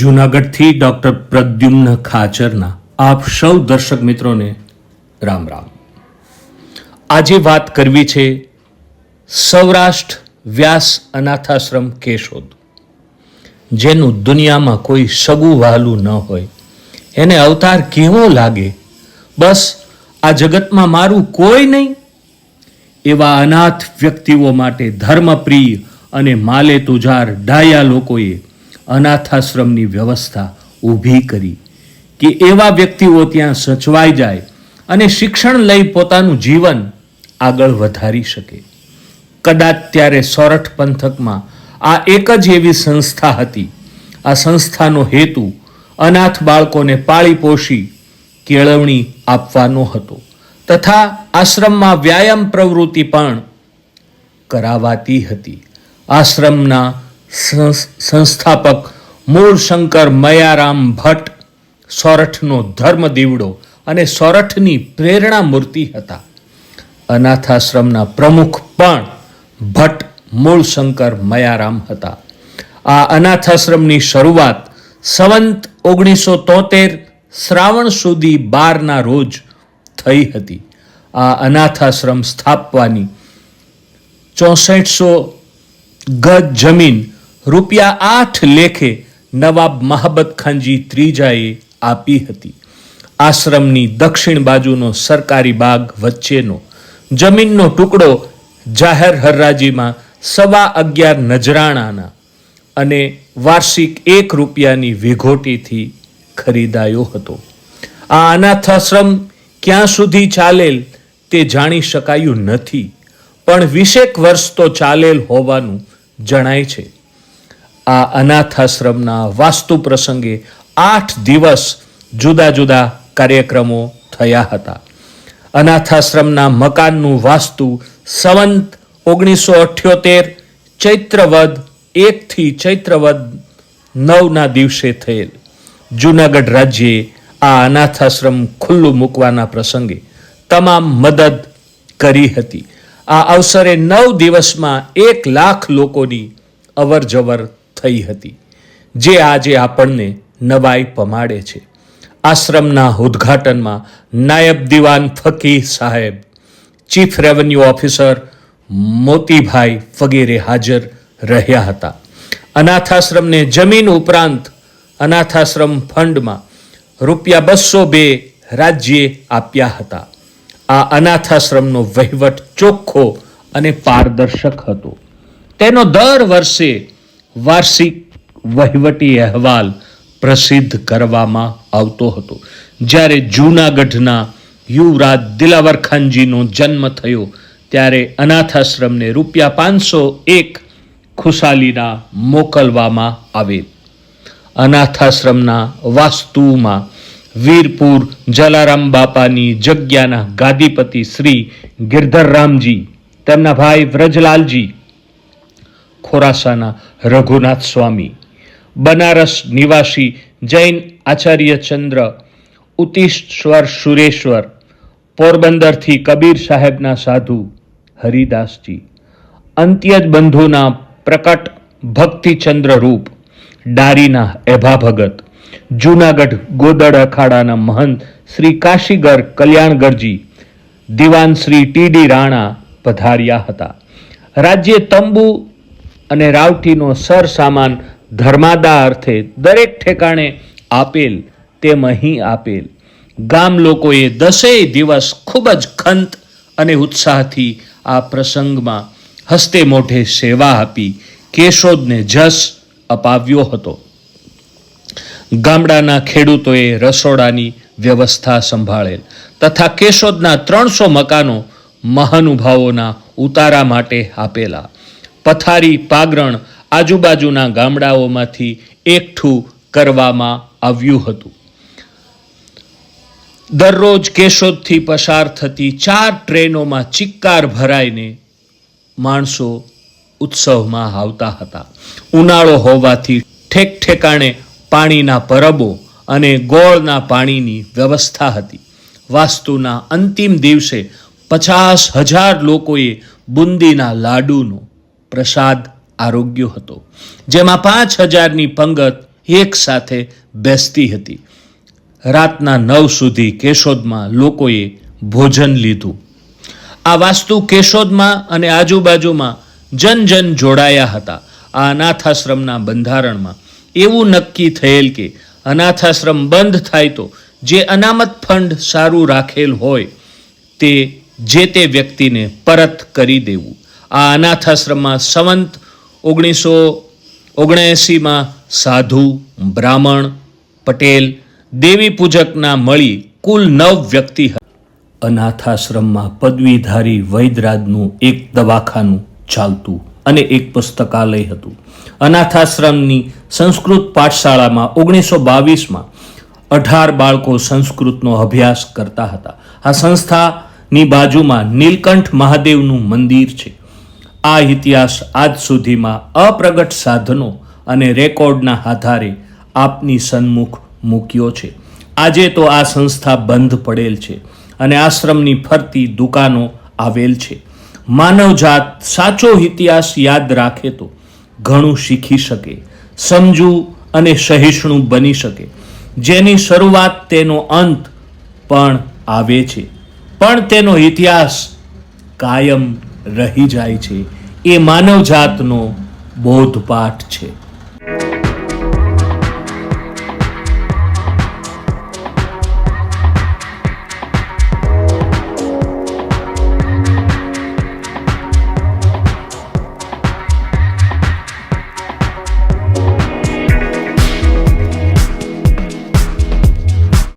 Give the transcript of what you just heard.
જૂનાગઢથી doctor Pradyumna ખાચરના. આપ સૌ દર્શક મિત્રોને રામ રામ. આજે વાત કરવી છે સૌરાષ્ટ્ર વ્યાસ અનાથાશ્રમ કેશોદ. જેનું દુનિયામાં કોઈ સગું વહાલું ન હોય. એને અવતાર કેવો લાગે? બસ, આ જગતમાં મારું કોઈ નહીં. એવા અનાથ વ્યક્તિઓ માટે ધર્મપ્રિય અને માલે તુજાર ડાયા લોકોએ અનાથાશ્રમની વ્યવસ્થા ઊભી કરી કે એવા વ્યક્તિઓ ત્યાં સચવાઈ જાય અને શિક્ષણ લઈ પોતાનું જીવન આગળ વધારી શકે. કદાચ ત્યારે સોરઠ પંથકમાં આ એક જ એવી સંસ્થા હતી. આ સંસ્થાનો હેતુ અનાથ બાળકોને પાળી પોષી કેળવણી આપવાનો હતો તથા આશ્રમમાં વ્યાયામ પ્રવૃત્તિ પણ કરાવાતી હતી. આશ્રમના સંસ્થાપક મૂળ શંકર મયારામ ભટ્ટ સોરઠનો ધર્મ દીવડો અને સોરઠની પ્રેરણા મૂર્તિ હતા. અનાથાશ્રમના પ્રમુખ પણ ભટ્ટ મૂળ શંકર મયારામ હતા. આ અનાથાશ્રમની શરૂઆત સંવંત ઓગણીસો તોતેર શ્રાવણ સુધી બારના રોજ થઈ હતી. આ અનાથાશ્રમ સ્થાપવાની ચોસઠસો ગજ જમીન રૂપિયા આઠ લેખે નવાબ મહાબત ખાનજી ત્રીજાએ આપી હતી. આશ્રમની દક્ષિણ બાજુનો સરકારી બાગ વચ્ચેનો. જમીનનો ટુકડો જાહેર હરરાજીમાં સવા અગિયાર નજરાણાના અને વાર્ષિક એક રૂપિયાની વિઘોટીથી ખરીદાયો હતો. આ અનાથાશ્રમ ક્યાં સુધી ચાલેલ તે જાણી શકાયું નથી, પણ વીસેક વર્ષ તો ચાલેલ હોવાનું જણાય છે. આ અનાથાશ્રમના વાસ્તુ પ્રસંગે આઠ દિવસ જુદા જુદા કાર્યક્રમો થયા હતા. અનાથાશ્રમના મકાનનું વાસ્તુ સંવંત ઓગણીસો અઠ્યોતેર, ચૈત્રવદ એકથી ચૈત્રવદ નવના દિવસે થયેલ. જૂનાગઢ રાજ્યે આ અનાથાશ્રમ ખુલ્લું મૂકવાના પ્રસંગે તમામ મદદ કરી હતી. આ અવસરે નવ દિવસમાં એક લાખ લોકોની અવર જવર થઈ હતી, જે આજે આપણને નવાઈ પમાડે છે. આશ્રમના ઉદ્ઘાટનમાં નાયબ દિવાન ફકી સાહેબ, ચીફ રેવન્યુ ઓફિસર મોતીભાઈ વગેરે હાજર રહ્યા હતા. અનાથાશ્રમને જમીન ઉપરાંત અનાથાશ્રમ ફંડમાં રૂપિયા બસો બે રાજ્યે આપ્યા હતા. આ અનાથાશ્રમનો વહીવટ ચોખ્ખો અને પારદર્શક હતો. તેનો દર વર્ષે વાર્ષિક વહીવટી અહેવાલ પ્રસિદ્ધ કરવામાં આવતો હતો. જ્યારે જૂનાગઢના યુવરાજ દિલાવર ખાનજીનો જન્મ થયો, ત્યારે અનાથાશ્રમને રૂપિયા પાંચસો એક ખુશાલીના મોકલવામાં આવે. અનાથાશ્રમના વાસ્તુમાં વીરપુર જલારામ બાપાની જગ્યાના ગાદીપતિ શ્રી ગિરધરરામજી, તેમના ભાઈ વ્રજલાલજી ખોરાસાના રઘુનાથ સ્વામી. બનારસ નિવાસી જૈન આચાર્ય ચંદ્ર ઉતિશ્વર સુરેશ્વર, પોરબંદરથી કબીર સાહેબના સાધુ હરિદાસજી. અંત્યજ બંધુના પ્રકટ ભક્તિચંદ્ર રૂપ ડારીના એભા ભગત, જૂનાગઢ ગોદડ અખાડાના મહંત શ્રી કાશીગર કલ્યાણગરજી, દિવાન શ્રી ટી ડી રાણા પધાર્યા હતા. રાજ્ય તંબુ અને રાવટીનો સર સામાન ધર્માદા અર્થે દરેક ઠેકાણે આપેલ તેમ અહીં આપેલ. ગામ લોકોએ દસેય દિવસ ખૂબ જ ખંત અને ઉત્સાહથી આ પ્રસંગમાં હસ્તે મોઢે સેવા આપી કેશોદને જસ અપાવ્યો હતો. ગામડાના ખેડૂતોએ રસોડાની વ્યવસ્થા સંભાળેલ તથા કેશોદના ત્રણસો મકાનો મહાનુભાવોના ઉતારા માટે આપેલા. પથારી પાગરણ આજુબાજુના ગામડાઓમાંથી એકઠું કરવામાં આવ્યું હતું. દરરોજ કેશોદથી પસાર થતી ચાર ટ્રેનોમાં ચિક્કાર ભરાઈને માણસો ઉત્સવમાં આવતા હતા. ઉનાળો હોવાથી ઠેક ઠેકાણે પાણીના પરબો અને ગોળના પાણીની વ્યવસ્થા હતી. વાસ્તુના અંતિમ દિવસે પચાસ હજાર લોકોએ બુંદીના લાડુનો પ્રસાદ આરોગ્યો હતો, જેમાં પાંચ હજારની પંગત એક સાથે બેસતી હતી. રાતના નવ સુધી કેશોદમાં લોકોએ ભોજન લીધું. આ વાસ્તુ કેશોદમાં અને આજુબાજુમાં જન જન જોડાયા હતા. આ અનાથાશ્રમના બંધારણમાં એવું નક્કી થયેલ કે અનાથાશ્રમ બંધ થાય તો જે અનામત ફંડ સારું રાખેલ હોય તે જે તે વ્યક્તિને પરત કરી દેવું. આ અનાથાશ્રમમાં સંવંત ઓગણીસો ઓગણએંસીમાં સાધુ, બ્રાહ્મણ, પટેલ, દેવી પૂજકના મળી કુલ નવ વ્યક્તિ અનાથાશ્રમમાં પદવીધારી વૈદરાજનું એક દવાખાનું ચાલતું અને એક પુસ્તકાલય હતું. અનાથાશ્રમની સંસ્કૃત પાઠશાળામાં ઓગણીસો બાવીસમાં અઢાર બાળકો સંસ્કૃતનો અભ્યાસ કરતા હતા. આ સંસ્થાની બાજુમાં નીલકંઠ મહાદેવનું મંદિર છે. આ ઇતિહાસ આજ સુધીમાં અપ્રગટ સાધનો અને રેકોર્ડના આધારે આપની સન્મુખ મૂક્યો છે. આજે તો આ સંસ્થા બંધ પડેલ છે અને આશ્રમની ફરતી દુકાનો આવેલ છે. માનવજાત સાચો ઇતિહાસ યાદ રાખે તો ઘણું શીખી શકે, સમજુ અને સહિષ્ણુ બની શકે. જેની શરૂઆત તેનો અંત પણ આવે છે. પણ તેનો ઇતિહાસ કાયમ રહી જાય છે. એ માનવજાતનો બોધપાઠ છે.